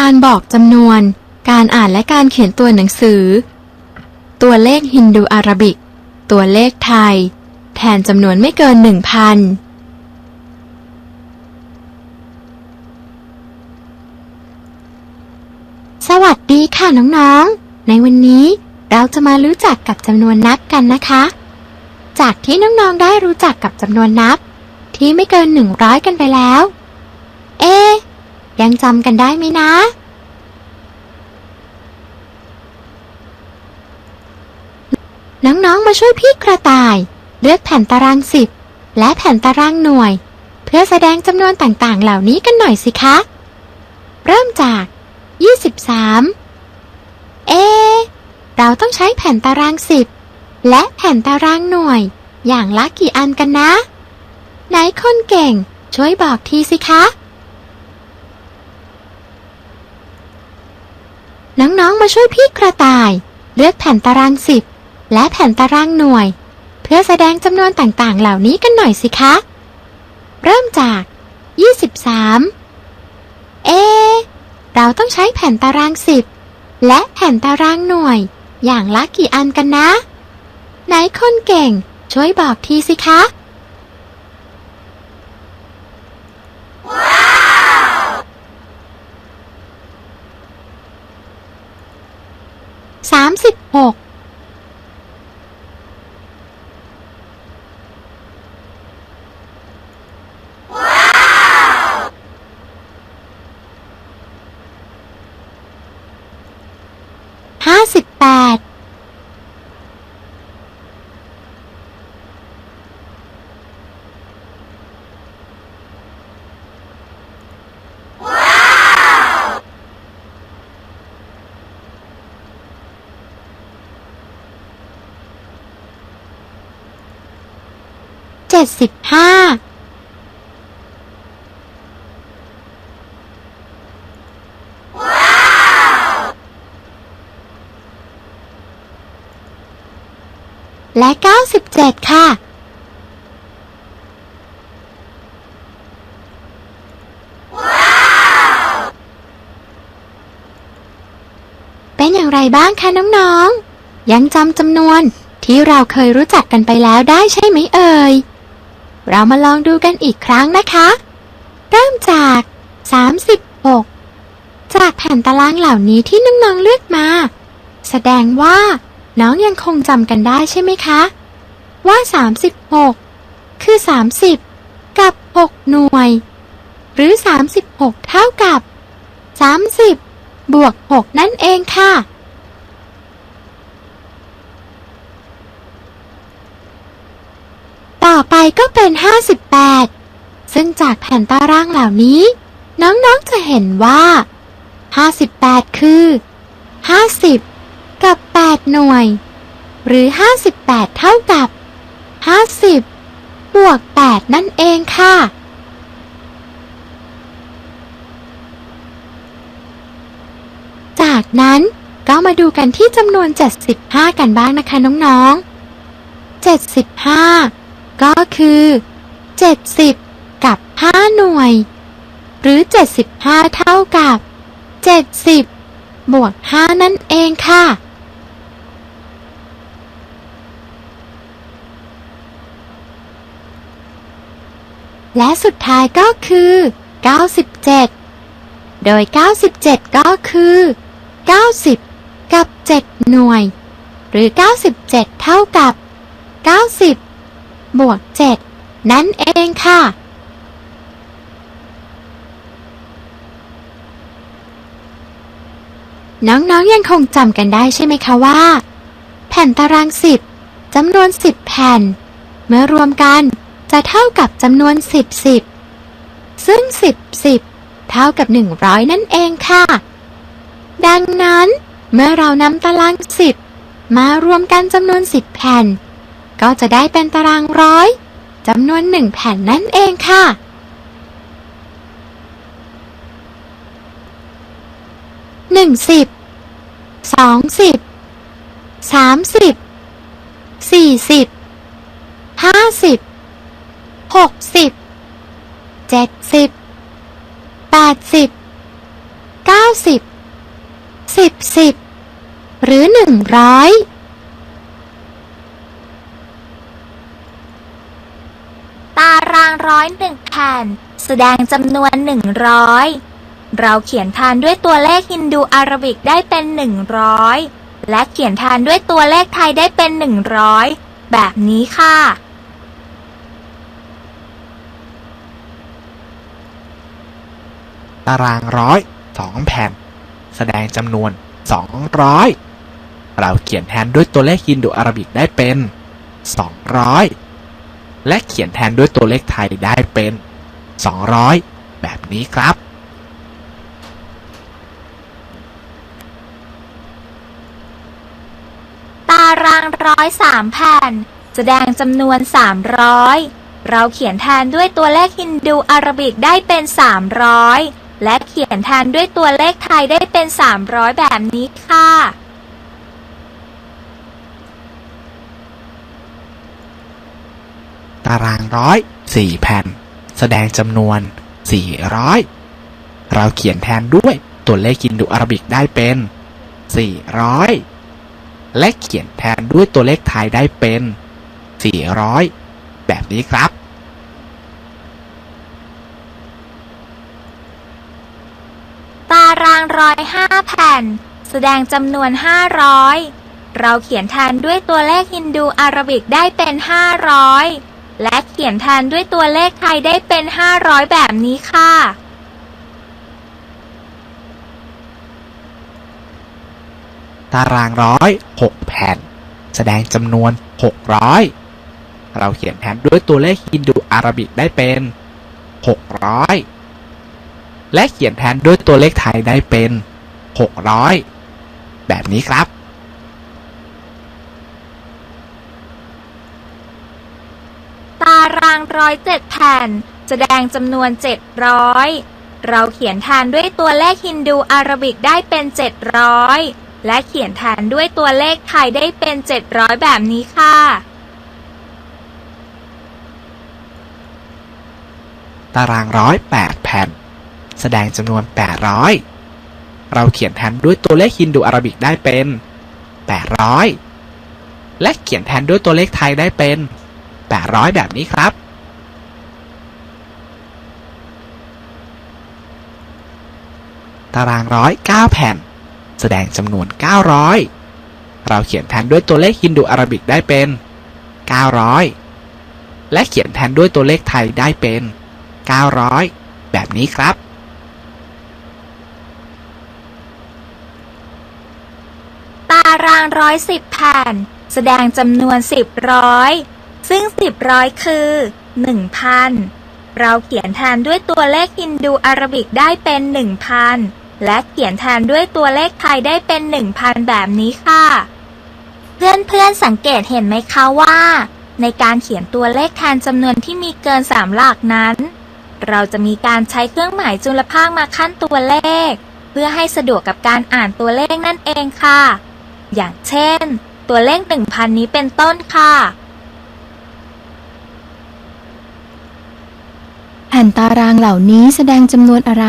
การบอกจำนวน การอ่านและการเขียนตัวหนังสือ ตัวเลขฮินดูอาราบิก ตัวเลขไทย แทนจำนวนไม่เกินหนึ่งพันสวัสดีค่ะน้องๆ ในวันนี้เราจะมารู้จักกับจำนวนนับกันนะคะ จากที่น้องๆ ได้รู้จักกับจำนวนนับ ที่ไม่เกินหนึ่งร้อยกันไปแล้ว เอ๊ะ ยังจำกันได้ไหมนะ น้องๆ มาช่วยพี่กระต่าย เลือกแผ่นตารางสิบและแผ่นตารางหน่วย เพื่อแสดงจำนวนต่างๆ เหล่านี้กันหน่อยสิคะ เริ่มจาก 23 เอ เราต้องใช้แผ่นตารางสิบและแผ่นตารางหน่วย อย่างละกี่อันกันนะ ไหนคนเก่ง ช่วยบอกทีสิคะ น้องๆ มาช่วยพี่กระต่าย เลือกแผ่นตารางสิบและแผ่นตารางหน่วย เพื่อแสดงจำนวนต่างๆ เหล่านี้กันหน่อยสิคะ เริ่มจาก 23 เอ เราต้องใช้แผ่นตารางสิบและแผ่นตารางหน่วย อย่างละกี่อันกันนะ ไหนคนเก่ง ช่วยบอกทีสิคะ สามสิบหกห้าสิบแปด เจ็ดสิบห้าและเก้าสิบเจ็ดค่ะ เป็นอย่างไรบ้างคะน้องๆ ยังจำจำนวนที่เราเคยรู้จักกันไปแล้วได้ใช่ไหมเอ่ย เรามาลองดูกันอีกครั้งนะคะ เริ่มจาก 36 จากแผ่นตารางเหล่านี้ที่น้องๆเลือกมา แสดงว่า น้องยังคงจำกันได้ใช่ไหมคะ ว่า 36 คือ 30 กับ 6 หน่วย หรือ 36 เท่ากับ 30 บวก 6 นั่นเองค่ะ ต่อไปก็เป็น 58 ซึ่งจากแผ่นตารางเหล่านี้ น้องๆจะเห็นว่า 58 คือ 50 กับ 8 หน่วย หรือ 58 เท่ากับ 50 บวก 8 นั่นเองค่ะ จากนั้นก็มาดูกันที่จำนวน 75 กันบ้างนะคะน้องๆ 75 ก็คือ 70 กับ 5 หน่วย หรือ 75 เท่ากับ 70 บวก 5 นั่นเองค่ะ และสุดท้ายก็คือ 97 โดย 97 ก็คือ 90 กับ 7 หน่วย หรือ 97 เท่ากับ 90 บวก7นั่นเองค่ะ น้องๆยังคงจำกันได้ใช่ไหมคะว่า แผ่นตารางสิบจำนวนสิบแผ่น เมื่อรวมกันจะเท่ากับจำนวนสิบสิบซึ่งสิบสิบเท่ากับหนึ่งร้อยนั่นเองค่ะ ดังนั้น เมื่อเรานำตารางสิบมารวมกันจำนวนสิบแผ่น ก็จะได้เป็นตารางร้อยจำนวนหนึ่งแผ่นนั่นเองค่ะ หนึ่งสิบ สองสิบ สามสิบ สี่สิบ ห้าสิบ หกสิบ เจ็ดสิบ แปดสิบ เก้าสิบ สิบสิบ หรือหนึ่งร้อย ตา รางร้อยหนึ่งแผ่น แสดงจำนวนหนึ่งร้อยเราเขียนทานด้วยตัวเลขฮินดูอารบิกได้เป็นหนึ่งร้อยและเขียนทานด้วยตัวเลขไทยได้เป็นหนึ่งร้อยแบบนี้ค่ะตารางร้อยสองแผ่น แสดงจำนวนสองร้อยเราเขียนแทนด้วยตัวเลขฮินดูอาราบิกได้เป็นสองร้อย และเขียนแทนด้วยตัวเลขไทยได้เป็นสองร้อยแบบนี้ครับ ตารางร้อยสามแผ่น แสดงจำนวนสามร้อยเราเขียนแทนด้วยตัวเลขฮินดูอารบิกได้เป็นสามร้อยและเขียนแทนด้วยตัวเลขไทยได้เป็นสามร้อยแบบนี้ค่ะ ตารางร้อยสี่แผ่น แสดงจำนวนสี่ร้อยเราเขียนแทนด้วยตัวเลขฮินดูอาราบิกได้เป็นสี่ร้อยและเขียนแทนด้วยตัวเลขไทยได้เป็นสี่ร้อยแบบนี้ครับตารางร้อยห้าแผ่นแสดงจำนวนห้าร้อยเราเขียนแทนด้วยตัวเลขฮินดูอารบิกได้เป็นห้าร้อย และเขียนแทนด้วยตัวเลขไทยได้เป็นห้าร้อยแบบนี้ค่ะ ตารางร้อยหกแผ่น แสดงจำนวนหกร้อยเราเขียนแทนด้วยตัวเลขฮินดูอาราบิกได้เป็นหกร้อยและเขียนแทนด้วยตัวเลขไทยได้เป็นหกร้อยแบบนี้ครับ ตารางร้อยเจ็ดแผ่น แสดงจำนวนเจ็ดร้อยเราเขียนแทนด้วยตัวเลขฮินดูอารบิกได้เป็นเจ็ดร้อยและเขียนแทนด้วยตัวเลขไทยได้เป็นเจ็ดร้อยแบบนี้ค่ะ ตารางร้อยแปดแผ่น แสดงจำนวนแปดร้อยเราเขียนแทนด้วยตัวเลขฮินดูอาราบิกได้เป็นแปดร้อยและเขียนแทนด้วยตัวเลขไทยได้เป็น แปดร้อยแบบนี้ครับ ตารางร้อยเก้าแผ่น แสดงจำนวนเก้าร้อยเราเขียนแทนด้วยตัวเลขฮินดูอาราบิกได้เป็นเก้าร้อยและเขียนแทนด้วยตัวเลขไทยได้เป็น 900 แบบนี้ครับตารางร้อยสิบแผ่น แสดงจำนวนสิบร้อย ซึ่งสิบร้อยคือหนึ่งพันเราเขียนแทนด้วยตัวเลขฮินดูอารบิกได้เป็นหนึ่งพันและเขียนแทนด้วยตัวเลขไทยได้เป็นหนึ่งพันแบบนี้ค่ะ เพื่อนๆสังเกตเห็นไหมคะว่า ในการเขียนตัวเลขแทนจำนวนที่มีเกินสามหลักนั้น เราจะมีการใช้เครื่องหมายจุลภาคมาขั้นตัวเลข เพื่อให้สะดวกกับการอ่านตัวเลขนั่นเองค่ะ อย่างเช่น ตัวเลข 1,000 นี้เป็นต้นค่ะ แผ่นตารางเหล่านี้แสดงจำนวนอะไร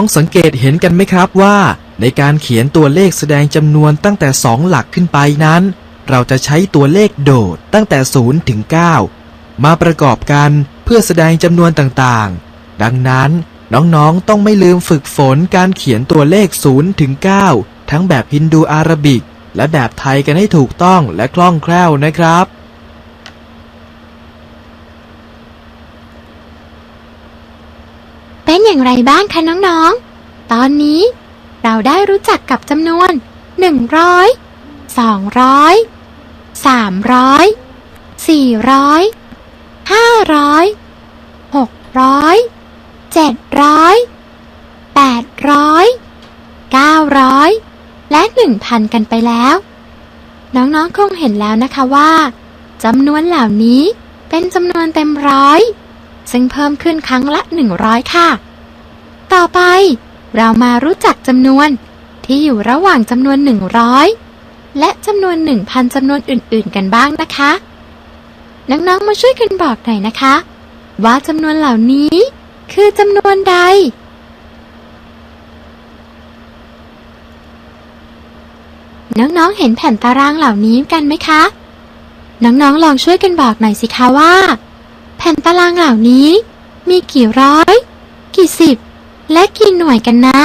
องๆสังเกตเห็นกันไหมครับว่า ในการเขียนตัวเลขแสดงจำนวนตั้งแต่ 2 หลักขึ้นไปนั้น เราจะใช้ตัวเลขโดดตั้งแต่ 0 ถึง 9 มาประกอบกันเพื่อแสดงจำนวนต่างๆ ดังนั้นน้องๆต้องไม่ลืมฝึกฝนการเขียนตัวเลข 0 ถึง 9 ทั้งแบบฮินดูอาราบิก และแบบไทยกันให้ถูกต้องและคล่องแคล่วนะครับ เป็น อย่างไรบ้างคะน้องๆ ตอนนี้เราได้รู้จักกับจำนวน 100 200 300 400 500 600 700 800 900 และ 1,000 กันไปแล้ว น้องๆ คงเห็นแล้วนะคะว่าจำนวนเหล่านี้เป็นจำนวนเต็มร้อย ซึ่งเพิ่มขึ้นครั้งละ 100 ค่ะ ต่อไป เรามารู้จักจำนวนที่อยู่ระหว่างจำนวน 100 และจำนวน 1,000จำนวนอื่นๆ กันบ้างนะคะ น้องๆ มาช่วยกันบอกหน่อยนะคะ ว่าจำนวนเหล่านี้คือจำนวนใดน้องๆ เห็นแผ่นตารางเหล่านี้กันไหมคะ น้องๆ ลองช่วยกันบอกหน่อยสิคะว่า แผ่นตารางเหล่านี้ มีกี่ร้อย กี่สิบ และกี่หน่วยกันนะ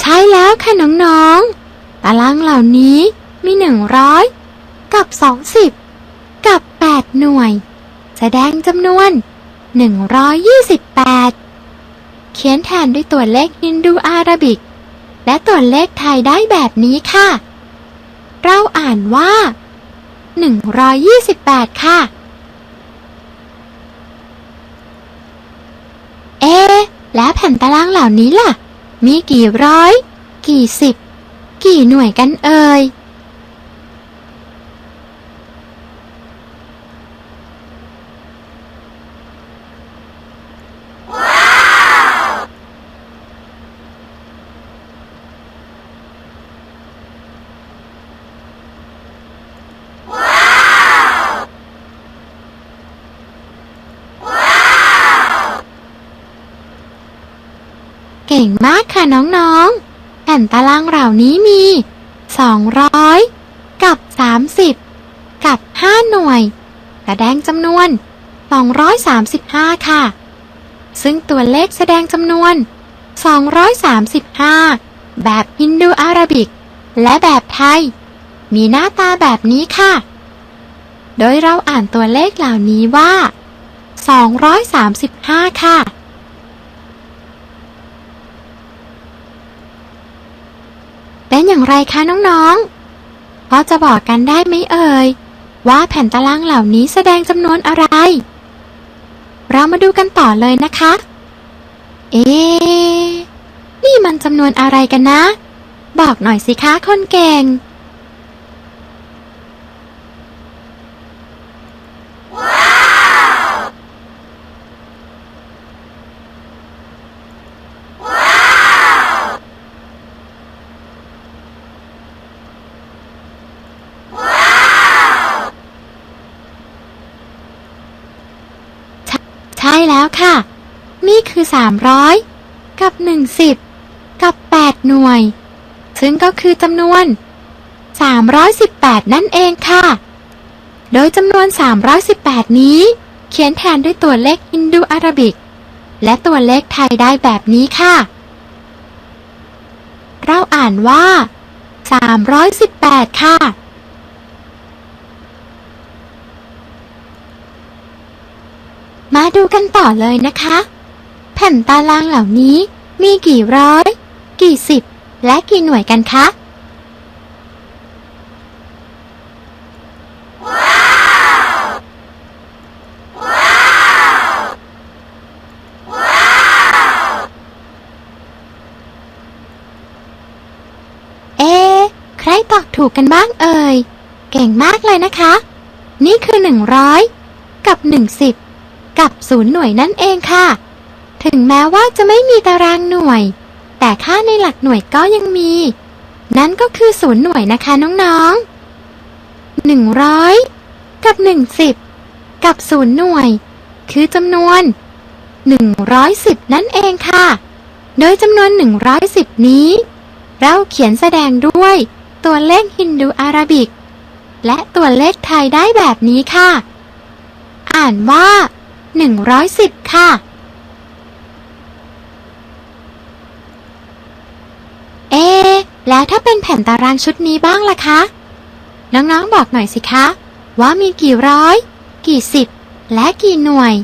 ใช่แล้วค่ะน้องๆ ตารางเหล่านี้มีหนึ่งร้อยกับสองสิบกับแปดหน่วย แสดงจำนวน128เขียนแทนด้วยตัวเลขฮินดูอาราบิก และตัวเลขไทยได้แบบนี้ค่ะ เราอ่านว่า 128 ค่ะ เอ และแผ่นตารางเหล่านี้ล่ะ มีกี่ร้อย กี่สิบ กี่หน่วยกันเอ่ย ก่งมากค่ะน้องๆ แผ่นตารางเหล่านี้มี 200 กับ 30 กับ 5 หน่วย แสดงจำนวน 235 ค่ะ ซึ่งตัวเลขแสดงจำนวน 235 แบบฮินดูอาราบิก และแบบไทย มีหน้าตาแบบนี้ค่ะ โดยเราอ่านตัวเลขเหล่านี้ว่า 235 ค่ะ เป็นอย่างไรคะน้องๆพอจะบอกกันได้ไหมเอ่ย ว่าแผ่นตารางเหล่านี้แสดงจำนวนอะไร เรามาดูกันต่อเลยนะคะ เอ๊ะนี่มันจำนวนอะไรกันนะ บอกหน่อยสิคะคนเก่ง ช่แล้วค่ะ นี่คือ 300 กับ 10 กับ 8 หน่วย ซึ่งก็คือจำนวน 318 นั่นเองค่ะ โดยจำนวน 318 นี้ เขียนแทนด้วยตัวเลขฮินดูอาราบิก และตัวเลขไทยได้แบบนี้ค่ะ เราอ่านว่า 318 ค่ะ มาดูกันต่อเลยนะคะ แผ่นตารางเหล่านี้มีกี่ร้อย กี่สิบ และกี่หน่วยกันคะ เอใครตอบถูกกันบ้างเอ่ย เก่งมากเลยนะคะ นี่คือหนึ่งร้อยกับหนึ่งสิบ กับศูนย์หน่วยนั่นเองค่ะ ถึงแม้ว่าจะไม่มีตารางหน่วย แต่ค่าในหลักหน่วยก็ยังมี นั่นก็คือศูนย์หน่วยนะคะน้องๆหนึ่งร้อยกับหนึ่งสิบกับศูนย์หน่วย คือจำนวนหนึ่งร้อยสิบนั่นเองค่ะ โดยจำนวนหนึ่งร้อยสิบนี้ เราเขียนแสดงด้วยตัวเลขฮินดูอาราบิก และตัวเลขไทยได้แบบนี้ค่ะ อ่านว่า หนึ่งร้อยสิบค่ะ เอ๊แล้วถ้าเป็นแผ่นตารางชุดนี้บ้างล่ะคะ น้องๆบอกหน่อยสิคะ ว่ามีกี่ร้อย กี่สิบ และกี่หน่วย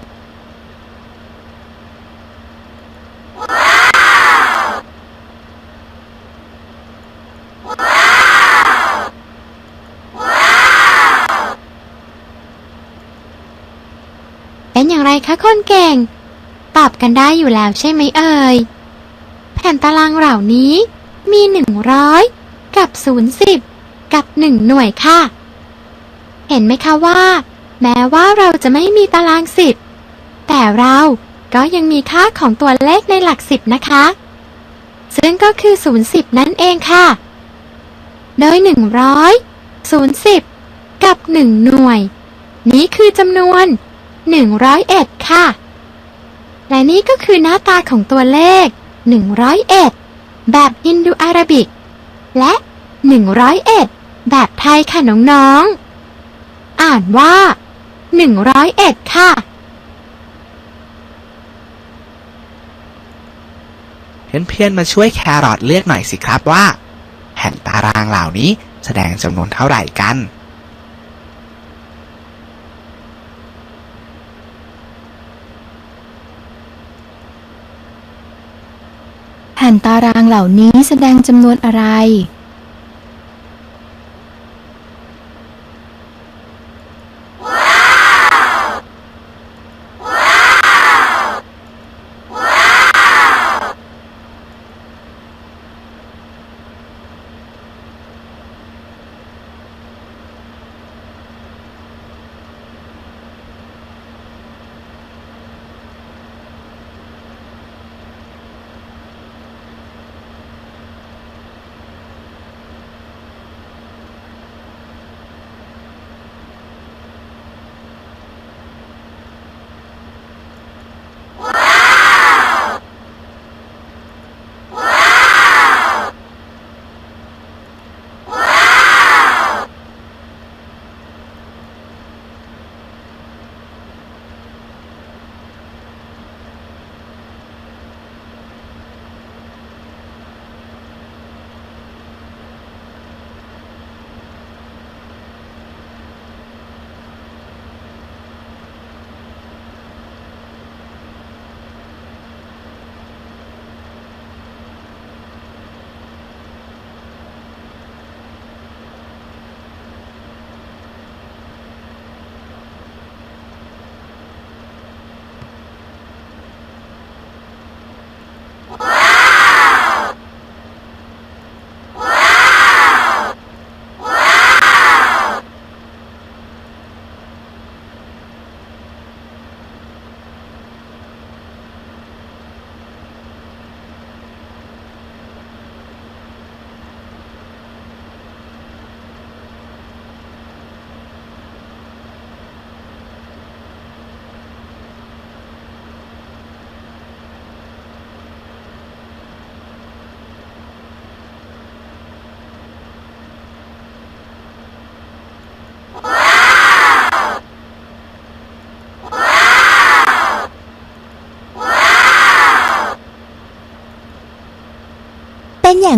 เป็น อย่างไรคะคนเก่ง ตอบกันได้อยู่แล้วใช่ไหมเอ่ย แผ่นตารางเหล่านี้มีหนึ่งร้อยกับศูนย์สิบกับหนึ่งหน่วยค่ะ เห็นไหมคะว่า แม้ว่าเราจะไม่มีตารางสิบแต่เราก็ยังมีค่าของตัวเลขในหลักสิบนะคะ ซึ่งก็คือศูนย์สิบนั่นเองค่ะ โดยหนึ่งร้อยศูนย์สิบกับหนึ่งหน่วย นี้คือจำนวน หนึ่งร้อยเอ็ดค่ะ และนี่ก็คือหน้าตาของตัวเลข101แบบฮินดูอาราบิก และ101แบบไทยค่ะน้องๆ อ่านว่า101ค่ะ เพื่อนๆมาช่วยแครอทเลือกหน่อยสิครับว่า แผ่นตารางเหล่านี้แสดงจำนวนเท่าไหร่กัน ผ่นตารางเหล่านี้แสดงจำนวนอะไร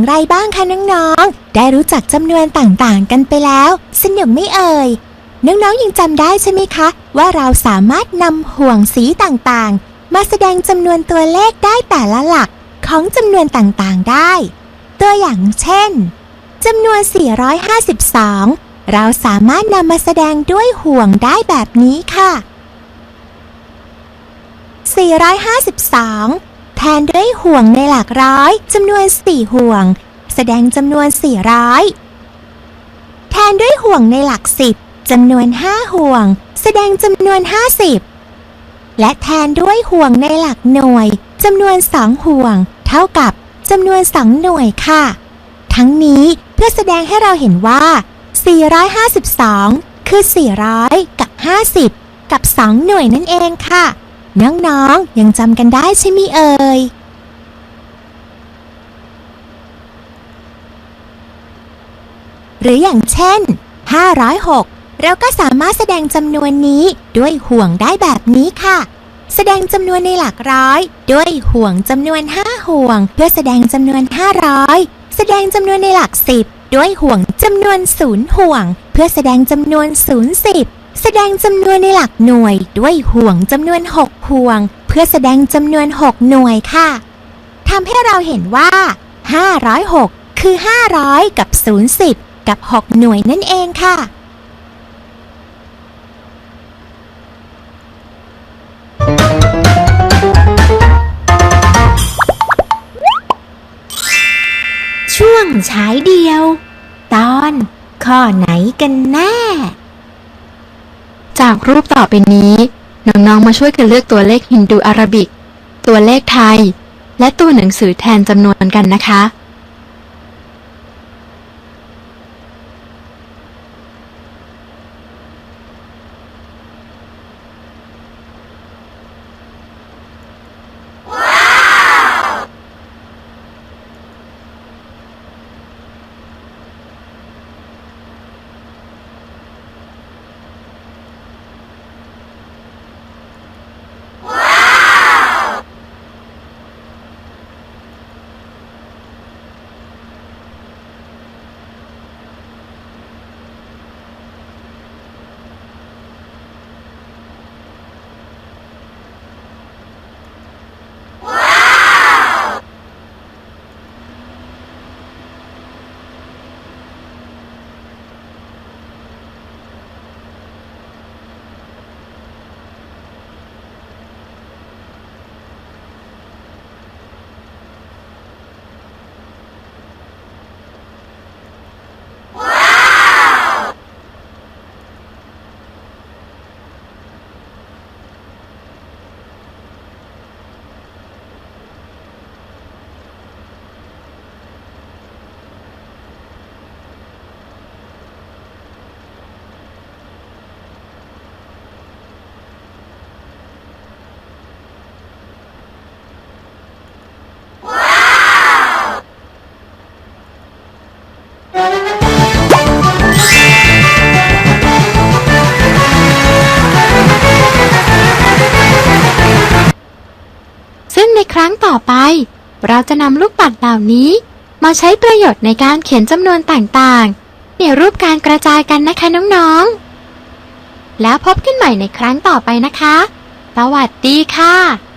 อย่างไรบ้างคะน้องๆ ได้รู้จักจำนวนต่างๆ กันไปแล้ว สนุกไม่เอ่ย น้องๆ ยังจำได้ใช่ไหมคะ ว่าเราสามารถนำห่วงสีต่างๆ มาแสดงจำนวนตัวเลขได้แต่ละหลักของจำนวนต่างๆได้ ตัวอย่างเช่นจำนวน 452 เราสามารถนำมาแสดงด้วยห่วงได้แบบนี้ค่ะ 452 แทนด้วยห่วงในหลักร้อยจำนวน4ห่วง แสดงจำนวน400แทนด้วยห่วงในหลัก10จำนวน5ห่วง แสดงจำนวน50และแทนด้วยห่วงในหลักหน่วยจำนวน2ห่วง เท่ากับจำนวน2หน่วยค่ะ ทั้งนี้เพื่อแสดงให้เราเห็นว่า 452 คือ 400 กับ 50 กับ 2 หน่วยนั่นเองค่ะ น้องๆ ยังจำกันได้ใช่ไหมเอ่ย หรืออย่างเช่น 506 เราก็สามารถแสดงจำนวนนี้ด้วยห่วงได้แบบนี้ค่ะ แสดงจำนวนในหลักร้อย ด้วยห่วงจำนวน 5 ห่วง เพื่อแสดงจำนวน 500 แสดงจำนวนในหลัก 10 ด้วยห่วงจำนวน 0 ห่วง เพื่อแสดงจำนวน 0 10 แสดงจำนวนในหลักหน่วยด้วยห่วงจำนวน 6 ห่วง เพื่อแสดงจำนวน 6 หน่วยค่ะทำให้เราเห็นว่า 506 คือ 500 กับ 0 10 กับ 6 หน่วยนั่นเองค่ะ ช่วงฉายเดียว ตอนข้อไหนกันแน่ จากรูปต่อไปนี้ น้องๆ มาช่วยกันเลือกตัวเลขฮินดูอาราบิก ตัวเลขไทย และตัวหนังสือแทนจำนวนกันนะคะ ซึ่งในครั้ง ต่อไป เราจะนำลูกปัดเหล่านี้ มาใช้ประโยชน์ในการเขียนจำนวนต่างๆ ในรูปการกระจายกันนะคะน้องๆ แล้วพบกันใหม่ในครั้งต่อไปนะคะ สวัสดีค่ะ